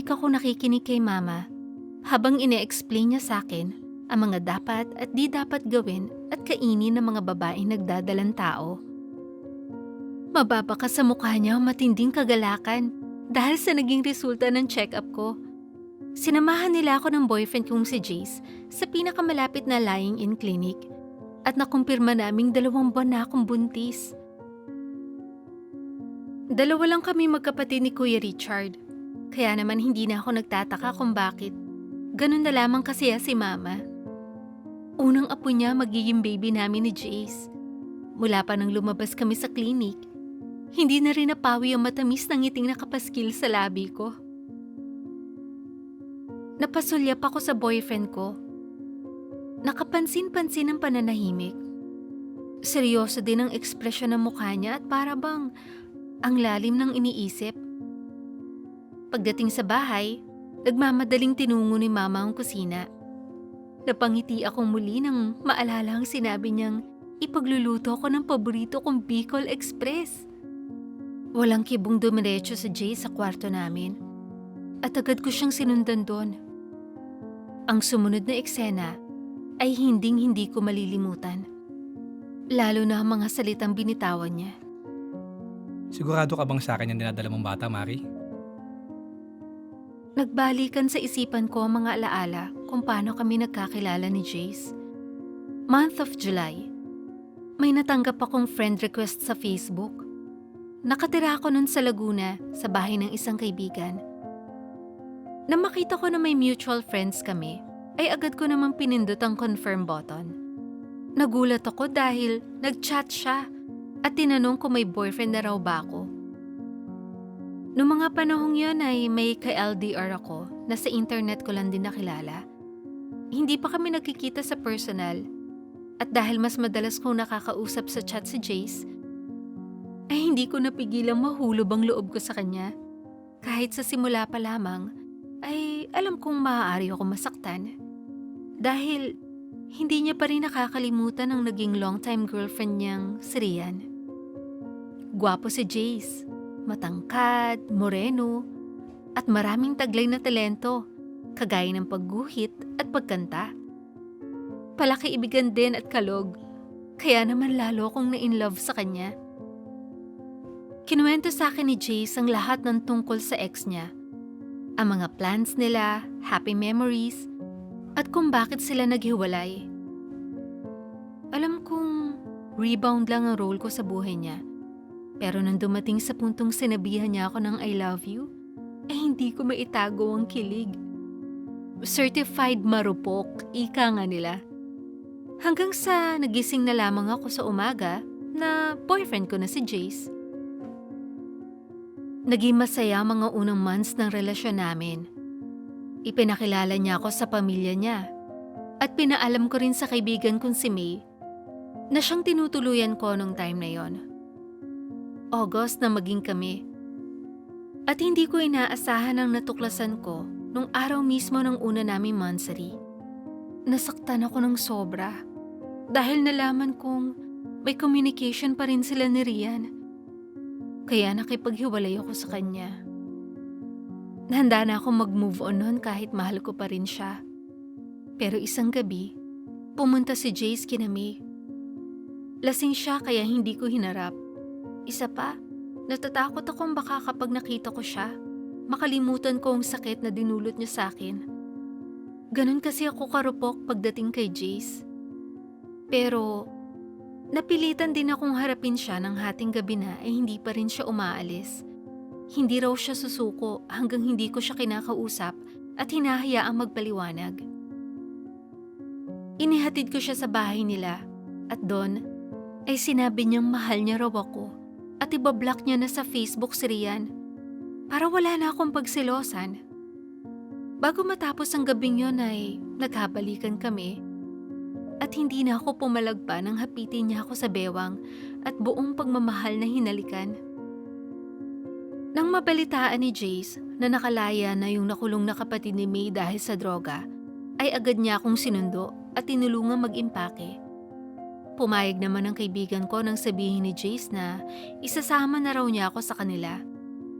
Tahimik ako nakikinig kay mama habang ine-explain niya sa akin ang mga dapat at di dapat gawin at kainin ng mga babaeng nagdadalang tao. Mababa ka sa mukha niya ang matinding kagalakan dahil sa naging resulta ng check-up ko. Sinamahan nila ako ng boyfriend kong si Jace sa pinakamalapit na lying-in clinic at nakumpirma naming dalawang buwan na akong buntis. Dalawa lang kami magkapatid ni Kuya Richard, kaya naman hindi na ako nagtataka kung bakit. Ganun na lamang kasi si Mama. Unang apo niya magiging baby namin ni Jace. Mula pa nang lumabas kami sa clinic, hindi na rin napawi ang matamis ng ngiting nakapaskil sa labi ko. Napasulyap ako sa boyfriend ko. Nakapansin-pansin ang pananahimik. Seryoso din ang ekspresyon ng mukha niya at para bang ang lalim ng iniisip. Pagdating sa bahay, nagmamadaling tinungo ni mama ang kusina. Napangiti ako muli nang maalala ang sinabi niyang ipagluluto ko ng paborito kong Bicol Express. Walang kibong dumiretso sa Jay sa kwarto namin. At agad ko siyang sinundan doon. Ang sumunod na eksena ay hinding-hindi ko malilimutan. Lalo na ang mga salitang binitawan niya. Sigurado ka bang sa akin yung dinadala mong bata, Mari? Nagbalikan sa isipan ko ang mga alaala kung paano kami nagkakilala ni Jace. Month of July. May natanggap akong friend request sa Facebook. Nakatira ako nun sa Laguna sa bahay ng isang kaibigan. Nang makita ko na may mutual friends kami, ay agad ko namang pinindot ang confirm button. Nagulat ako dahil nag-chat siya at tinanong kung may boyfriend na raw ba ako. Noong mga panahong yun ay may ka-LDR ako na sa internet ko lang din nakilala. Hindi pa kami nagkikita sa personal at dahil mas madalas kong nakakausap sa chat si Jace, ay hindi ko napigilang mahulob ang loob ko sa kanya. Kahit sa simula pa lamang, ay alam kong maaari ako masaktan. Dahil hindi niya pa rin nakakalimutan ang naging long-time girlfriend niyang si Rian. Gwapo si Jace, matangkad, moreno, at maraming taglay na talento, kagaya ng pagguhit at pagkanta. Palaki-ibigan din at kalog, kaya naman lalo akong na-in-love sa kanya. Kinuwento sa akin ni Jace ang lahat ng tungkol sa ex niya. Ang mga plans nila, happy memories, at kung bakit sila naghiwalay. Alam kong rebound lang ang role ko sa buhay niya. Pero nang dumating sa puntong sinabihan niya ako ng I love you, eh hindi ko maitago ang kilig. Certified marupok, ika nga nila. Hanggang sa nagising na lamang ako sa umaga na boyfriend ko na si Jace. Naging masaya mga unang months ng relasyon namin. Ipinakilala niya ako sa pamilya niya at pinaalam ko rin sa kaibigan kong si May na siyang tinutuluyan ko nung time na yon. August na maging kami. At hindi ko inaasahan ang natuklasan ko nung araw mismo ng una naming monthsary. Nasaktan ako ng sobra dahil nalaman kong may communication pa rin sila ni Rian. Kaya nakipaghiwalay ako sa kanya. Handa na akong mag-move on noon kahit mahal ko pa rin siya. Pero isang gabi, pumunta si Jace kina May. Lasing siya kaya hindi ko hinarap. Isa pa, natatakot akong baka kapag nakita ko siya, makalimutan ko ang sakit na dinulot niya sa akin. Ganon kasi ako karupok pagdating kay Jace. Pero, napilitan din akong harapin siya ng hating gabi na ay hindi pa rin siya umaalis. Hindi raw siya susuko hanggang hindi ko siya kinakausap at hinahayaang magpaliwanag. Inihatid ko siya sa bahay nila at doon ay sinabi niyang mahal niya raw ako at ibablock niya na sa Facebook si Rian para wala na akong pagsilosan. Bago matapos ang gabing yon ay naghabalikan kami at hindi na ako pumalagpa nang hapitin niya ako sa bewang at buong pagmamahal na hinalikan. Nang mabalitaan ni Jace na nakalaya na yung nakulong na kapatid ni May dahil sa droga, ay agad niya akong sinundo at tinulungan mag-impake. Pumayag naman ang kaibigan ko nang sabihin ni Jace na isasama na raw niya ako sa kanila.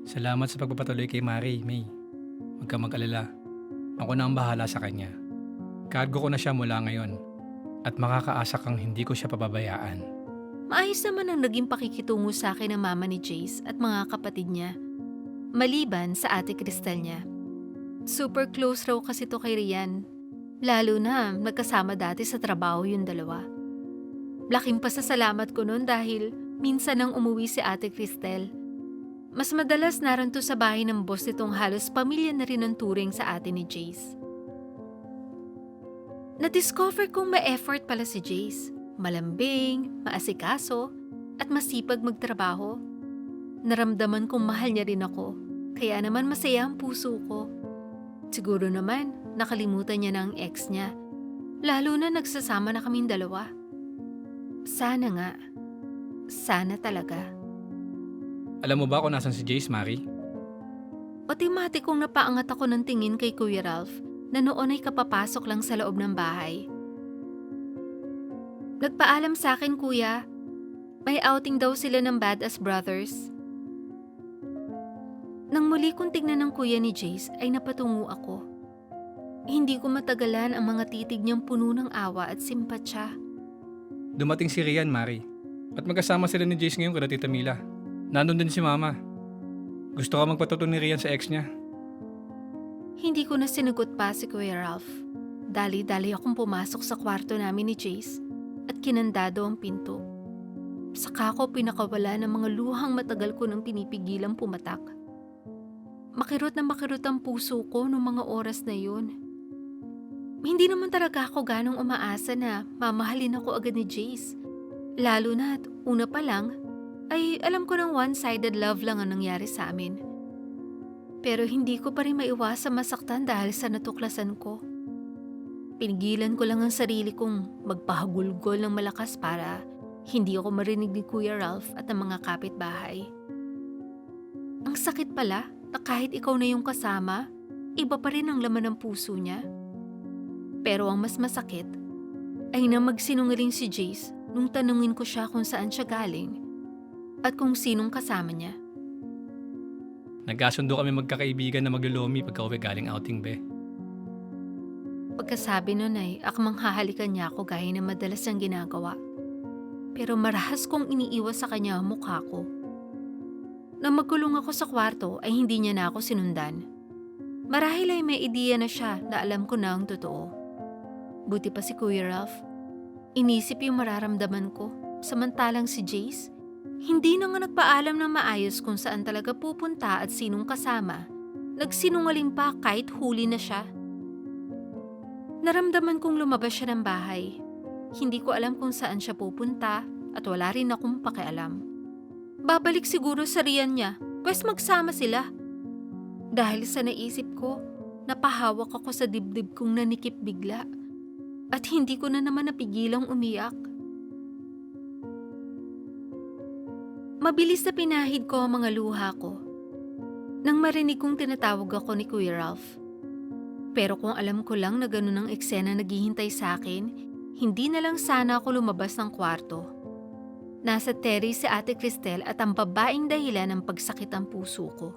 Salamat sa pagpapatuloy kay Mari, May. kang mag-alala. Ako na ang bahala sa kanya. Cargo ko na siya mula ngayon. At makakaasa kang hindi ko siya pababayaan. Maayos naman ang naging pakikitungo sa akin ng mama ni Jace at mga kapatid niya. Maliban sa ate Cristel niya. Super close raw kasi to kay Rian. Lalo na nagkasama dati sa trabaho yung dalawa. Laking pasasalamat ko noon dahil minsan nang umuwi si ate Cristel. Mas madalas naranto sa bahay ng boss nitong halos pamilya na rin ang turing sa ate ni Jace. Na-discover kong may effort pala si Jace. Malambing, maasikaso, at masipag magtrabaho. Naramdaman kong mahal niya rin ako, kaya naman masaya ang puso ko. Siguro naman, nakalimutan niya na ang ex niya. Lalo na nagsasama na kaming dalawa. Sana nga. Sana talaga. Alam mo ba kung nasan si Jace, Mari? Otomatikong napaangat ako ng tingin kay Kuya Ralph na noon ay kapapasok lang sa loob ng bahay. Nagpaalam sa akin, kuya. May outing daw sila ng Badass Brothers. Nang muli kong tignan ng kuya ni Jace ay napatungo ako. Hindi ko matagalan ang mga titig niyang puno ng awa at simpatsya. Dumating si Rian, Mari. At magkasama sila ni Jace ngayon kada Tita Mila. Nandun din si Mama. Gusto ka magpatuto ni Rian sa ex niya. Hindi ko na sinagot pa si Kuya Ralph. Dali-dali akong pumasok sa kwarto namin ni Jace at kinandado ang pinto. Saka ko pinakawala ng mga luhang matagal ko nang pinipigilang pumatak. Makirot na makirot ang puso ko noong mga oras na yun. Hindi naman talaga ako ganong umaasa na mamahalin ako agad ni Jace. Lalo na at una pa lang, ay alam ko ng one-sided love lang ang nangyari sa amin. Pero hindi ko pa rin maiwasang masaktan dahil sa natuklasan ko. Pinigilan ko lang ang sarili kong magpahagulgol ng malakas para hindi ako marinig ni Kuya Ralph at ang mga kapitbahay. Ang sakit pala na kahit ikaw na yung kasama, iba pa rin ang laman ng puso niya. Pero ang mas masakit ay na magsinungaling si Jace nung tanungin ko siya kung saan siya galing at kung sinong kasama niya. Nagkasundo kami magkakaibigan na maglulumi pagka uwi galing outing, be. Pagkasabi nun ay akmang hahalikan niya ako gaya ng madalas niyang ginagawa. Pero marahas kong iniiwas sa kanya ang mukha ko. Nang magkulong ako sa kwarto ay hindi niya na ako sinundan. Marahil ay may ideya na siya na alam ko na ang totoo. Buti pa si Kuya Ralph. Inisip yung mararamdaman ko, samantalang si Jace, hindi na nga nagpaalam ng maayos kung saan talaga pupunta at sinong kasama. Nagsinungaling pa kahit huli na siya. Naramdaman kong lumabas siya ng bahay. Hindi ko alam kung saan siya pupunta at wala rin akong pakialam. Babalik siguro sa riyan niya, pwes magsama sila. Dahil sa naisip ko, napahawak ako sa dibdib kong nanikip bigla. At hindi ko na naman napigilang umiyak. Mabilis na pinahid ko ang mga luha ko. Nang marinig kong tinatawag ako ni Kuya Ralph. Pero kung alam ko lang na ganun ang eksena naghihintay sa akin, hindi na lang sana ako lumabas ng kwarto. Nasa Terry si Ate Cristel at ang babaeng dahilan ng pagsakit ang puso ko.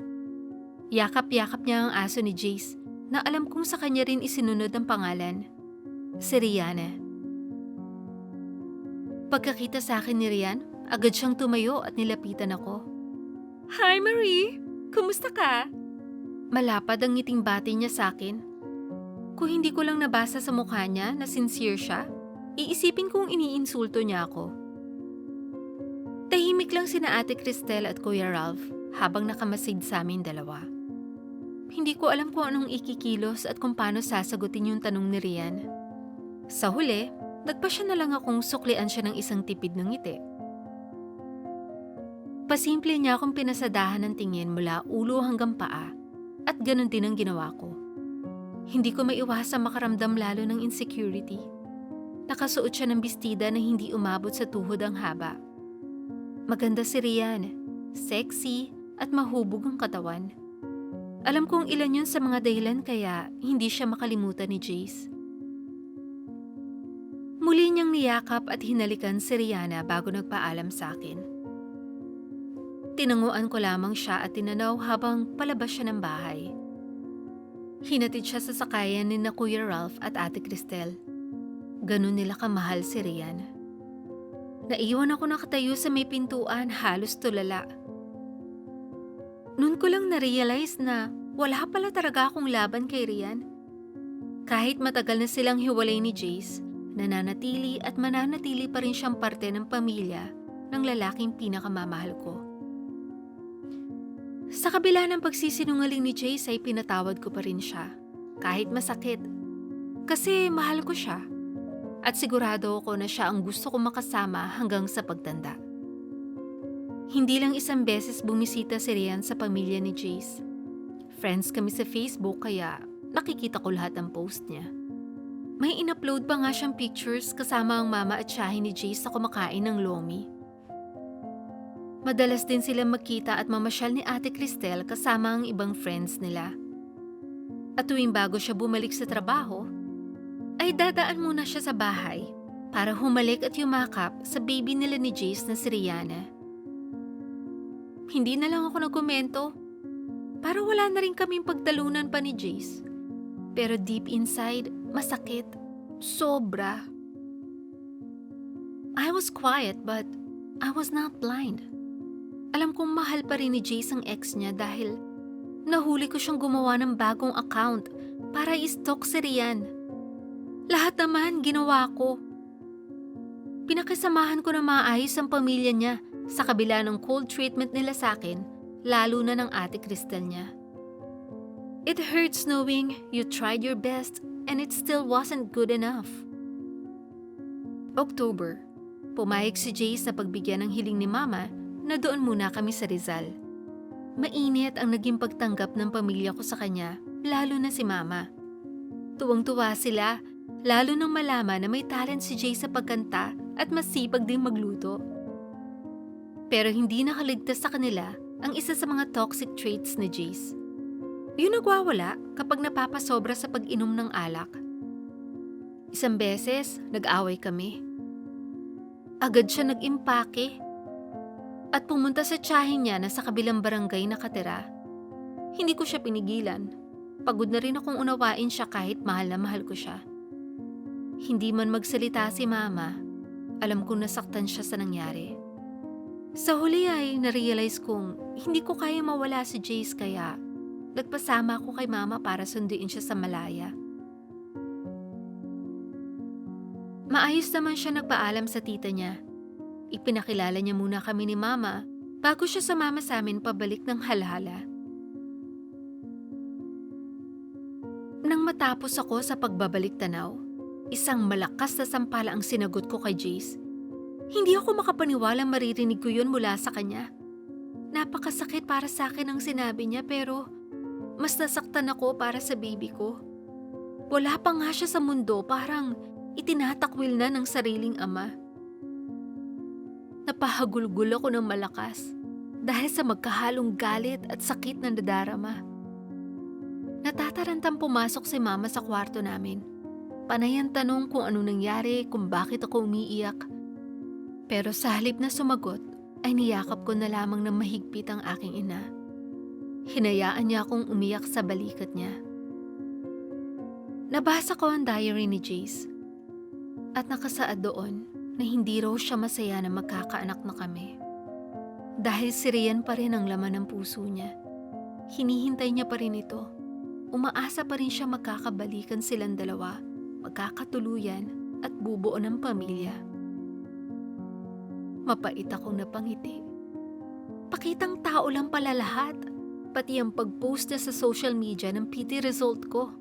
Yakap-yakap niya ang aso ni Jace na alam kong sa kanya rin isinunod ang pangalan. Si Rihanna. Pagkakita sa akin ni Rian, agad siyang tumayo at nilapitan ako. Hi Marie! Kumusta ka? Malapad ang ngiting bati niya sa akin. Kung hindi ko lang nabasa sa mukha niya na sincere siya, iisipin kong iniinsulto niya ako. Tahimik lang sina Ate Cristel at Kuya Ralph habang nakamasid sa amin dalawa. Hindi ko alam kung anong ikikilos at kung paano sasagutin yung tanong ni Rian. Sa huli, nagpa na lang akong suklian siya ng isang tipid ng ngiti. Pasimple niya akong pinasadahan ng tingin mula ulo hanggang paa at ganun din ang ginawa ko. Hindi ko maiwasang makaramdam lalo ng insecurity. Nakasuot siya ng bestida na hindi umabot sa tuhod ang haba. Maganda si Rian, sexy at mahubog ang katawan. Alam kong ilan yun sa mga dahilan kaya hindi siya makalimutan ni Jace. Muli niyang niyakap at hinalikan si Rihanna bago nagpaalam sa akin. Tinanguan ko lamang siya at tinanaw habang palabas siya ng bahay. Hinatid siya sa sakayan ni na Kuya Ralph at Ate Cristel. Ganun nila kamahal si Rian. Naiwan ako nakatayo sa may pintuan, halos tulala. Noon ko lang na-realize na wala pala talaga akong laban kay Rian. Kahit matagal na silang hiwalay ni Jace, nananatili at mananatili pa rin siyang parte ng pamilya ng lalaking pinakamamahal ko. Sa kabila ng pagsisinungaling ni Jace ay pinatawad ko pa rin siya, kahit masakit. Kasi mahal ko siya. At sigurado ako na siya ang gusto ko makasama hanggang sa pagtanda. Hindi lang isang beses bumisita si Rian sa pamilya ni Jace. Friends kami sa Facebook kaya nakikita ko lahat ng post niya. May in-upload pa nga siyang pictures kasama ang mama at siyahin ni Jace sa kumakain ng lomi. Madalas din sila magkita at mamasyal ni Ate Cristel kasama ang ibang friends nila. At tuwing bago siya bumalik sa trabaho, ay dadaan muna siya sa bahay para humalik at yumakap sa baby nila ni Jace na si Rihanna. Hindi na lang ako nagkomento para wala na rin kaming pagtalunan pa ni Jace. Pero deep inside, masakit. Sobra. I was quiet but I was not blind. Alam kong mahal pa rin ni Jace ang ex niya dahil nahuli ko siyang gumawa ng bagong account para i-stalk si Rian. Lahat naman ginawa ko. Pinakisamahan ko na maayos ang pamilya niya sa kabila ng cold treatment nila sa akin, lalo na ng ate Cristel niya. It hurts knowing you tried your best and it still wasn't good enough. October, pumayag si Jace na pagbigyan ng hiling ni Mama na doon muna kami sa Rizal. Mainit ang naging pagtanggap ng pamilya ko sa kanya, lalo na si Mama. Tuwang-tuwa sila, lalo nang malaman na may talent si Jay sa pagkanta at masipag ding magluto. Pero hindi nakaligtas sa kanila ang isa sa mga toxic traits ni Jace. Yung nagwawala kapag napapasobra sa pag-inom ng alak. Isang beses, nag-away kami. Agad siya nag-impake at pumunta sa tiyahin niya na sa kabilang barangay nakatira. Hindi ko siya pinigilan. Pagod na rin akong unawain siya kahit mahal na mahal ko siya. Hindi man magsalita si mama, alam kong nasaktan siya sa nangyari. Sa huli ay narealize kong hindi ko kaya mawala si Jace kaya nagpasama ako kay mama para sunduin siya sa Malaya. Maayos naman siya nagpaalam sa tita niya. Ipinakilala niya muna kami ni mama bago siya sumama sa amin pabalik ng halhala. Nang matapos ako sa pagbabalik tanaw, isang malakas na sampala ang sinagot ko kay Jace. Hindi ako makapaniwalang maririnig ko yun mula sa kanya. Napakasakit para sa akin ang sinabi niya pero mas nasaktan ako para sa baby ko. Wala pa nga siya sa mundo parang itinatakwil na ng sariling ama. Napahagulgul ako ng malakas dahil sa magkahalong galit at sakit na nadarama. Natatarantang pumasok si mama sa kwarto namin. Panay ang tanong kung ano nangyari, kung bakit ako umiiyak. Pero sa halip na sumagot, ay niyakap ko na lamang ng mahigpit ang aking ina. Hinayaan niya akong umiyak sa balikat niya. Nabasa ko ang diary ni Jace at nakasaad doon na hindi raw siya masaya na magkakaanak na kami. Dahil si Rian pa rin ang laman ng puso niya. Hinihintay niya pa rin ito. Umaasa pa rin siya magkakabalikan silang dalawa, magkakatuluyan at bubuo ng pamilya. Mapait akong napangiti. Pakitang tao lang pala lahat, pati ang pag-post niya sa social media ng PT result ko.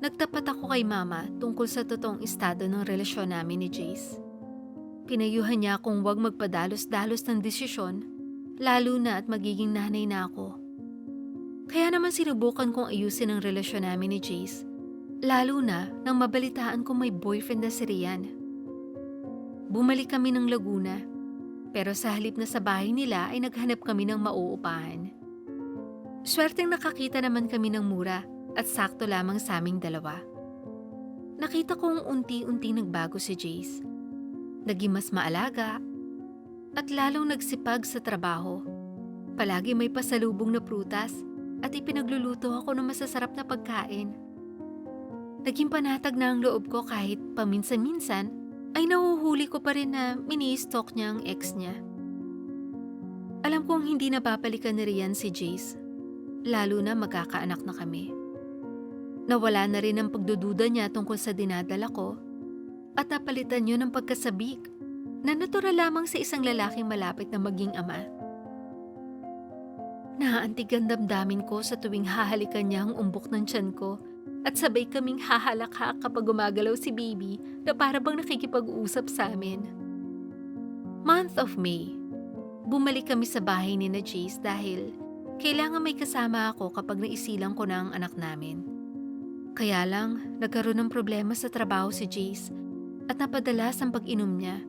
Nagtapat ako kay mama tungkol sa totoong estado ng relasyon namin ni Jace. Pinayuhan niya akong huwag magpadalos-dalos ng desisyon, lalo na at magiging nanay na ako. Kaya naman sinubukan kong ayusin ang relasyon namin ni Jace, lalo na nang mabalitaan kong may boyfriend na si Rian. Bumalik kami ng Laguna, pero sa halip na sa bahay nila ay naghanap kami ng mauupahan. Swerteng nakakita naman kami ng mura at sakto lamang sa aming dalawa. Nakita kong unti-unti nagbago si Jace. Naging mas maalaga at lalong nagsipag sa trabaho. Palagi may pasalubong na prutas at ipinagluluto ako ng masasarap na pagkain. Naging panatag na ang loob ko kahit paminsan-minsan ay nahuhuli ko pa rin na mini-stalk niya ang ex niya. Alam kong hindi na babalikan ni Rian si Jace, lalo na magkakaanak na kami. Nawala na rin ang pagdududa niya tungkol sa dinadala ko at napalitan yun ng pagkasabik na natural lamang sa isang lalaking malapit na maging ama. Naaantig ang damdamin ko sa tuwing hahalikan niya ang umbok ng tiyan ko at sabay kaming hahalakha kapag gumagalaw si baby na para bang nakikipag-usap sa amin. Month of May. Bumalik kami sa bahay ni na Jace dahil kailangan may kasama ako kapag naisilang ko na ang anak namin. Kaya lang, nagkaroon ng problema sa trabaho si Jace at napadalas ang pag-inom niya.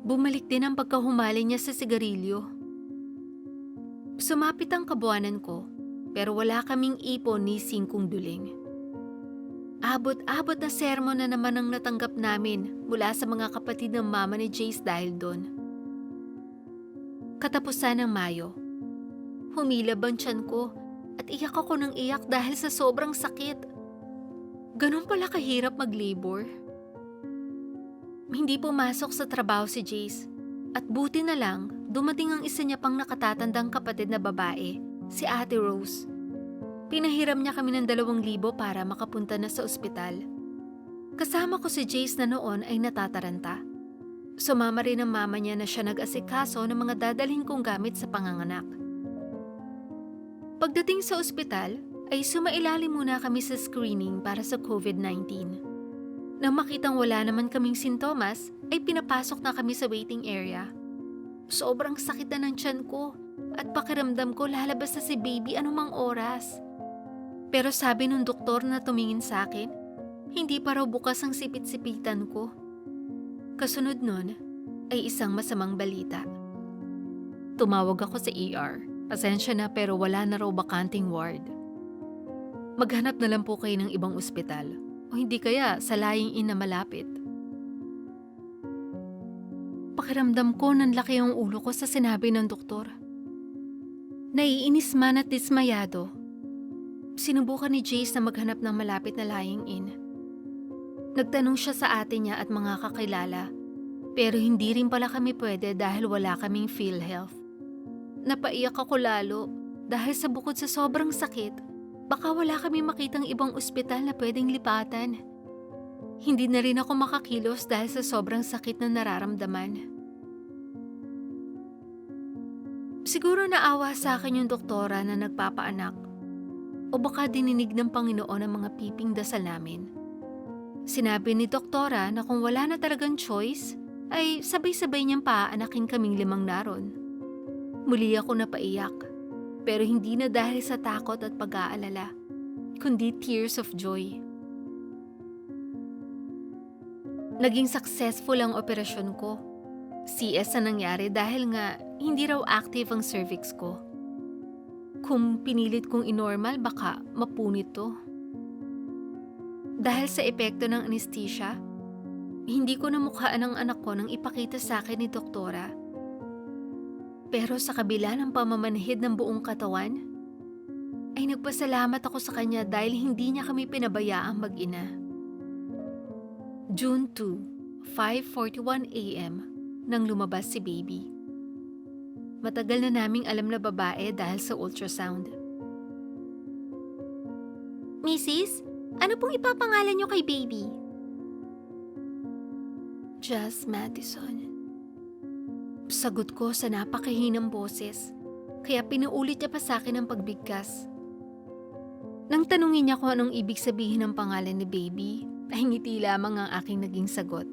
Bumalik din ang pagkahumali niya sa sigarilyo. Sumapit ang kabuanan ko pero wala kaming ipon ni singkong duling. Abot-abot na sermon na naman ang natanggap namin mula sa mga kapatid ng mama ni Jace dahil doon. Katapusan ng Mayo. Humilab ang tiyan ko at iyak ako ng iyak dahil sa sobrang sakit. Ganun pala kahirap mag-labor. Hindi pumasok sa trabaho si Jace at buti na lang dumating ang isa niya pang nakatatandang kapatid na babae, si Ate Rose. Pinahiram niya kami ng dalawang libo para makapunta na sa ospital. Kasama ko si Jace na noon ay natataranta. Sumama rin ang mama niya na siya nag-asikaso ng mga dadalhin kong gamit sa panganganak. Pagdating sa ospital, ay sumailalim muna kami sa screening para sa COVID-19. Nang makitang wala naman kaming sintomas, ay pinapasok na kami sa waiting area. Sobrang sakit na ng tiyan ko at pakiramdam ko lalabas na si baby anumang oras. Pero sabi nung doktor na tumingin sa akin, hindi pa raw bukas ang sipit-sipitan ko. Kasunod nun ay isang masamang balita. Tumawag ako sa ER. Pasensya na pero wala na raw bakanting ward. Maghanap na lang po kayo ng ibang ospital o hindi kaya sa lying in na malapit. Pakiramdam ko nang laki ang ulo ko sa sinabi ng doktor. Naiinis man at dismayado. Sinubukan ni Jace na maghanap ng malapit na lying in. Nagtanong siya sa ate niya at mga kakilala, pero hindi rin pala kami pwede dahil wala kaming PhilHealth. Napaiyak ako lalo dahil sa bukod sa sobrang sakit, baka wala kami makitang ibang ospital na pwedeng lipatan. Hindi na rin ako makakilos dahil sa sobrang sakit na nararamdaman. Siguro naawa sa akin yung doktora na nagpapaanak o baka dininig ng Panginoon ang mga piping dasal namin. Sinabi ni doktora na kung wala na talagang choice, ay sabay-sabay niyang paaanakin kaming limang naron. Muli ako napaiyak, pero hindi na dahil sa takot at pag-aalala, kundi tears of joy. Naging successful ang operasyon ko. CS na nangyari dahil nga hindi raw active ang cervix ko. Kung pinilit kong inormal, baka mapunit to. Dahil sa epekto ng anesthesia, hindi ko namukhaan ang anak ko nang ipakita sa akin ni doktora. Pero sa kabila ng pamamanhid ng buong katawan, ay nagpasalamat ako sa kanya dahil hindi niya kami pinabayaang mag-ina. June 2, 5.41 a.m. nang lumabas si baby. Matagal na naming alam na babae dahil sa ultrasound. Mrs., ano pong ipapangalan niyo kay baby? Jazz Madison. Sagot ko sa napakahinang boses, kaya pinaulit niya pa sa akin ang pagbigkas. Nang tanungin niya kung anong ibig sabihin ng pangalan ni baby, ay ngiti lamang ang aking naging sagot.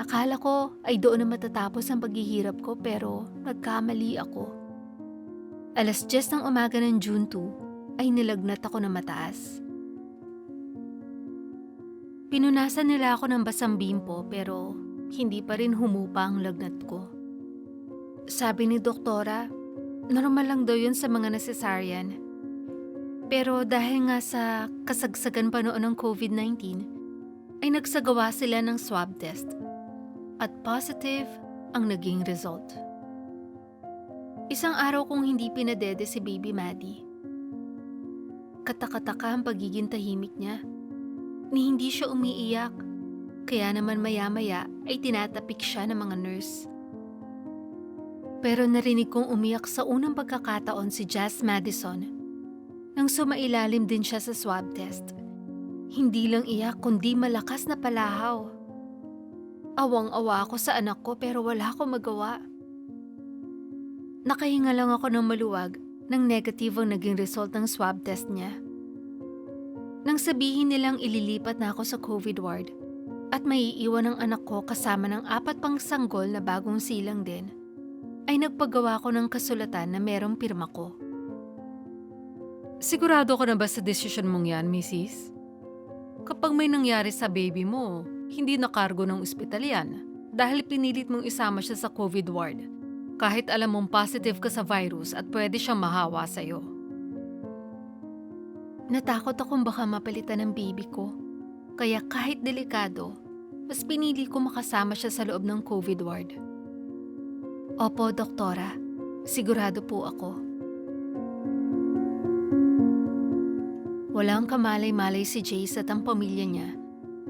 Akala ko ay doon na matatapos ang paghihirap ko pero nagkamali ako. Alas 10 ng umaga ng June 2 ay nilagnat ako na mataas. Pinunasan nila ako ng basang bimpo pero hindi pa rin humupa ang lagnat ko. Sabi ni doktora, normal lang daw yun sa mga nasesaryan. Pero dahil nga sa kasagsagan pa noon ng COVID-19, ay nagsagawa sila ng swab test at positive ang naging result. Isang araw kong hindi pinadede si Baby Maddie. Katakataka ang pagiging tahimik niya. Ni hindi siya umiiyak. Kaya naman maya-maya ay tinatapik siya ng mga nurse. Pero narinig kong umiyak sa unang pagkakataon si Jazz Madison nang sumailalim din siya sa swab test. Hindi lang iyak kundi malakas na palahaw. Awang-awa ako sa anak ko pero wala akong magawa. Nakahinga lang ako ng maluwag nang negative ang naging result ng swab test niya. Nang sabihin nilang ililipat na ako sa COVID ward at may iiwan ang anak ko kasama ng apat pang sanggol na bagong silang din, ay nagpagawa ko ng kasulatan na merong pirma ko. Sigurado ka na ba sa desisyon mong yan, Mrs.? Kapag may nangyari sa baby mo, hindi na kargo ng ospital yan dahil pinilit mong isama siya sa COVID ward kahit alam mong positive ka sa virus at pwede siyang mahawa sa'yo. Natakot akong baka mapalitan ng baby ko. Kaya kahit delikado, mas pinili ko makasama siya sa loob ng COVID ward. Opo, doktora. Sigurado po ako. Walang kamalay-malay si Jace at ang pamilya niya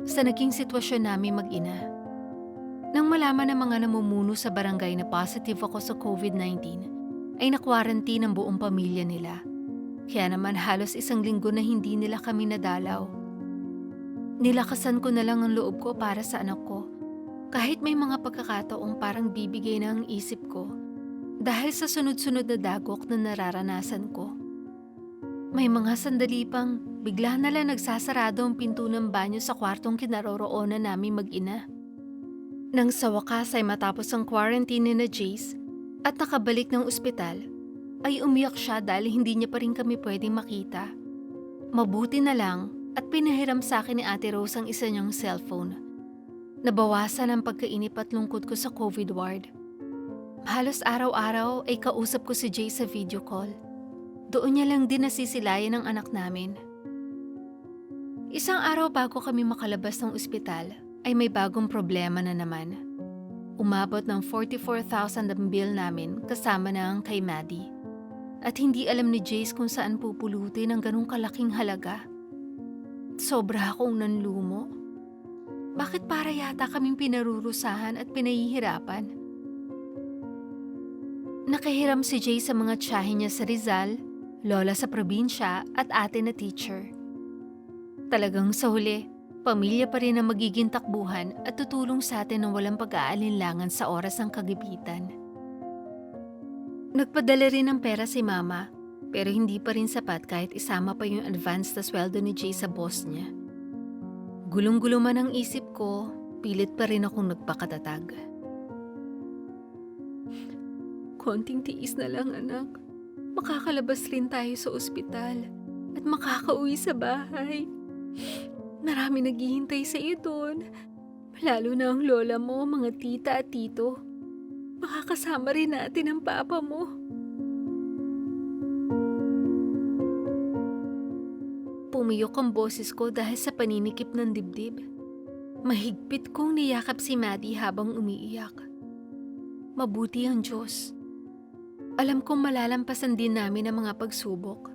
sa naging sitwasyon namin mag-ina. Nang malaman ng mga namumuno sa barangay na positive ako sa COVID-19, ay nakwarantin ang buong pamilya nila. Kaya naman halos isang linggo na hindi nila kami nadalaw. Nilakasan ko na lang ang loob ko para sa anak ko. Kahit may mga pagkakataong parang bibigay na ang isip ko dahil sa sunod-sunod na dagok na nararanasan ko. May mga sandali pang bigla na lang nagsasarado ang pinto ng banyo sa kwartong kinaroroonan namin mag-ina. Nang sa wakas ay matapos ang quarantine ni na Jace at nakabalik ng ospital, ay umiyak siya dahil hindi niya pa rin kami pwedeng makita. Mabuti na lang at pinahiram sa akin ni Ate Rose ang isa niyang cellphone. Nabawasan ang pagkainip at lungkot ko sa COVID ward. Halos araw-araw ay kausap ko si Jay sa video call. Doon niya lang din nasisilayan ang anak namin. Isang araw bago kami makalabas ng ospital, ay may bagong problema na naman. Umabot ng 44,000 ang bill namin kasama na ang kay Maddie. At hindi alam ni Jace kung saan pupulutin ang ganong kalaking halaga. Sobra akong nanlumo. Bakit para yata kaming pinarurusahan at pinahihirapan? Nakahiram si Jay sa mga tiyahin niya sa Rizal, lola sa probinsya at ate na teacher. Talagang sa huli, pamilya pa rin ang magiging takbuhan at tutulong sa atin ng walang pag-aalinlangan sa oras ng kagipitan. Nagpadala rin ng pera si mama, pero hindi pa rin sapat kahit isama pa yung advance na sweldo ni Jay sa boss niya. Gulong-gulo man ang isip ko, pilit pa rin akong nagpakatatag. Konting tiis na lang anak. Makakalabas rin tayo sa ospital at makakauwi sa bahay. Marami naghihintay sa iyo doon. Lalo na ang lola mo, mga tita at tito. Makakasama rin natin ang papa mo. Pumiyok ang boses ko dahil sa paninikip ng dibdib. Mahigpit kong niyakap si Maddie habang umiiyak. Mabuti ang Diyos. Alam kong malalampasan din namin ang mga pagsubok.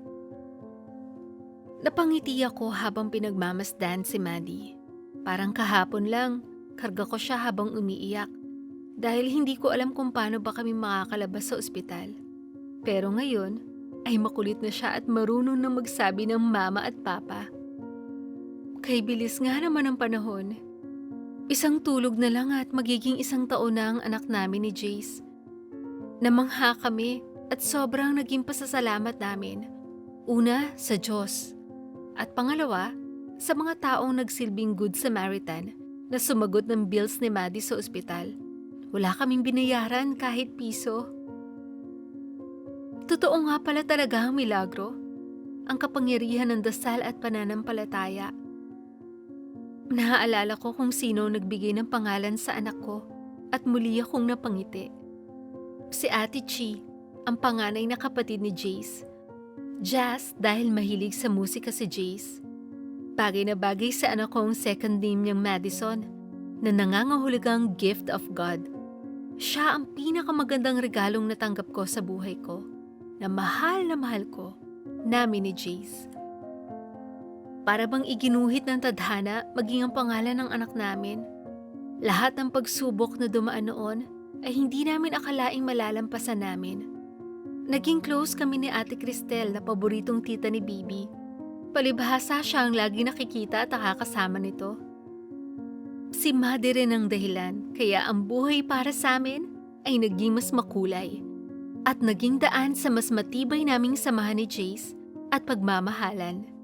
Napangiti ako habang pinagmamasdan si Maddie. Parang kahapon lang, karga ko siya habang umiiyak dahil hindi ko alam kung paano ba kami makakalabas sa ospital. Pero ngayon, ay makulit na siya at marunong na magsabi ng mama at papa. Kay bilis nga naman ang panahon. Isang tulog na lang at magiging isang taon na ang anak namin ni Jace. Namangha kami at sobrang naging pasasalamat namin. Una, sa Diyos. At pangalawa, sa mga taong nagsilbing Good Samaritan na sumagot ng bills ni Maddie sa ospital. Wala kaming binayaran kahit piso. Totoo nga pala talaga ang milagro. Ang kapangyarihan ng dasal at pananampalataya. Naaalala ko kung sino nagbigay ng pangalan sa anak ko at muli akong napangiti. Si Ate Chi, ang panganay na kapatid ni Jace. Jazz dahil mahilig sa musika si Jace. Bagay na bagay sa anak kong second name niyang Madison na nangangahulugang gift of God. Siya ang pinakamagandang regalong natanggap ko sa buhay ko na mahal na mahal ko namin ni Jace. Para bang iginuhit ng tadhana maging ang pangalan ng anak namin. Lahat ng pagsubok na dumaan noon ay hindi namin akalaing malalampasan namin. Naging close kami ni Ate Cristel na paboritong tita ni Bibi. Palibhasa siya ang lagi nakikita at nakakasama nito. Si Mother rin ang dahilan kaya ang buhay para sa amin ay naging mas makulay at naging daan sa mas matibay naming samahan ni Jace at pagmamahalan.